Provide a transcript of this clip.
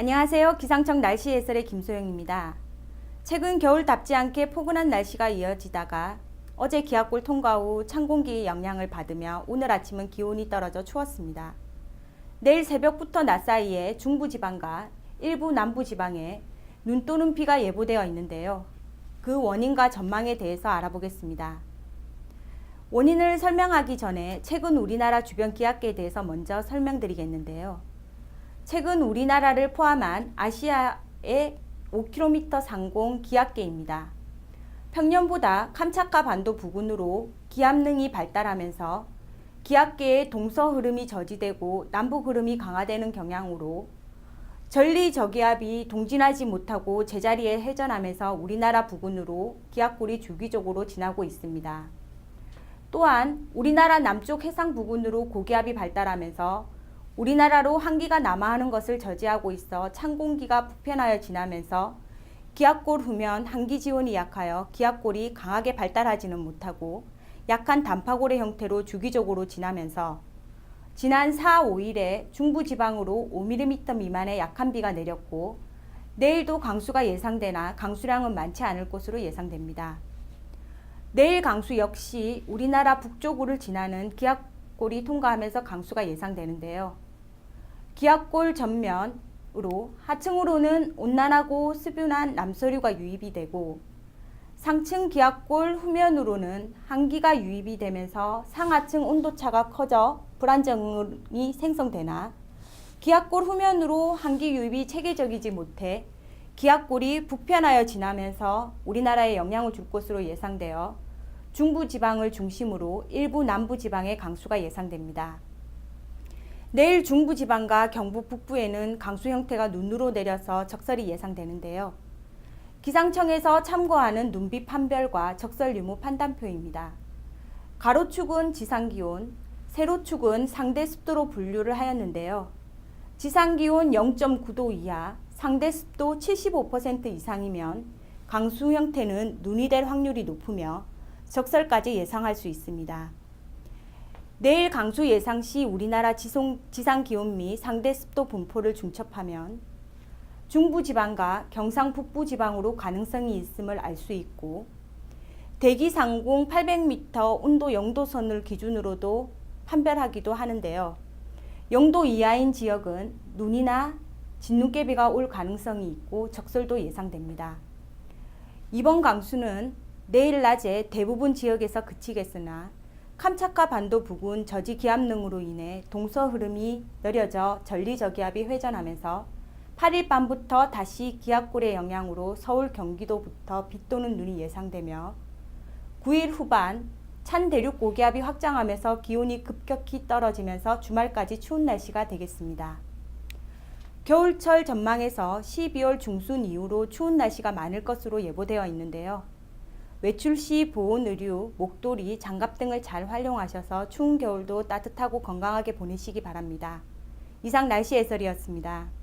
안녕하세요. 기상청 날씨 해설의 김소영입니다. 최근 겨울답지 않게 포근한 날씨가 이어지다가 어제 기압골 통과 후 찬 공기의 영향을 받으며 오늘 아침은 기온이 떨어져 추웠습니다. 내일 새벽부터 낮 사이에 중부지방과 일부 남부지방에 눈 또는 비가 예보되어 있는데요. 그 원인과 전망에 대해서 알아보겠습니다. 원인을 설명하기 전에 최근 우리나라 주변 기압계에 대해서 먼저 설명드리겠는데요. 최근 우리나라를 포함한 아시아의 5km 상공 기압계입니다. 평년보다 캄차카 반도 부근으로 기압능이 발달하면서 기압계의 동서 흐름이 저지되고 남북 흐름이 강화되는 경향으로 전리 저기압이 동진하지 못하고 제자리에 회전하면서 우리나라 부근으로 기압골이 주기적으로 지나고 있습니다. 또한 우리나라 남쪽 해상 부근으로 고기압이 발달하면서 우리나라로 한기가 남하하는 것을 저지하고 있어 찬 공기가 북편하여 지나면서 기압골 후면 한기 지원이 약하여 기압골이 강하게 발달하지는 못하고 약한 단파골의 형태로 주기적으로 지나면서 지난 4, 5일에 중부 지방으로 5mm 미만의 약한 비가 내렸고 내일도 강수가 예상되나 강수량은 많지 않을 것으로 예상됩니다. 내일 강수 역시 우리나라 북쪽으로 지나는 기압골이 통과하면서 강수가 예상되는데요. 기압골 전면으로 하층으로는 온난하고 수분한 남서류가 유입이 되고 상층 기압골 후면으로는 한기가 유입이 되면서 상하층 온도차가 커져 불안정이 생성되나 기압골 후면으로 한기 유입이 체계적이지 못해 기압골이 북편하여 지나면서 우리나라에 영향을 줄 것으로 예상되어 중부 지방을 중심으로 일부 남부 지방에 강수가 예상됩니다. 내일 중부 지방과 경북 북부에는 강수 형태가 눈으로 내려서 적설이 예상되는데요. 기상청에서 참고하는 눈비 판별과 적설 유무 판단표입니다. 가로축은 지상기온, 세로축은 상대 습도로 분류를 하였는데요. 지상기온 0.9도 이하, 상대 습도 75% 이상이면 강수 형태는 눈이 될 확률이 높으며 적설까지 예상할 수 있습니다. 내일 강수 예상 시 우리나라 지송, 지상 기온 및 상대 습도 분포를 중첩하면 중부 지방과 경상 북부 지방으로 가능성이 있음을 알 수 있고 대기 상공 800m 온도 0도선을 기준으로도 판별하기도 하는데요. 0도 이하인 지역은 눈이나 진눈깨비가 올 가능성이 있고 적설도 예상됩니다. 이번 강수는 내일 낮에 대부분 지역에서 그치겠으나 캄차카 반도 부근 저지 기압능으로 인해 동서 흐름이 느려져 전리 저기압이 회전하면서 8일 밤부터 다시 기압골의 영향으로 서울 경기도부터 비 또는 눈이 예상되며 9일 후반 찬 대륙 고기압이 확장하면서 기온이 급격히 떨어지면서 주말까지 추운 날씨가 되겠습니다. 겨울철 전망에서 12월 중순 이후로 추운 날씨가 많을 것으로 예보되어 있는데요. 외출 시 보온 의류, 목도리, 장갑 등을 잘 활용하셔서 추운 겨울도 따뜻하고 건강하게 보내시기 바랍니다. 이상 날씨 해설이었습니다.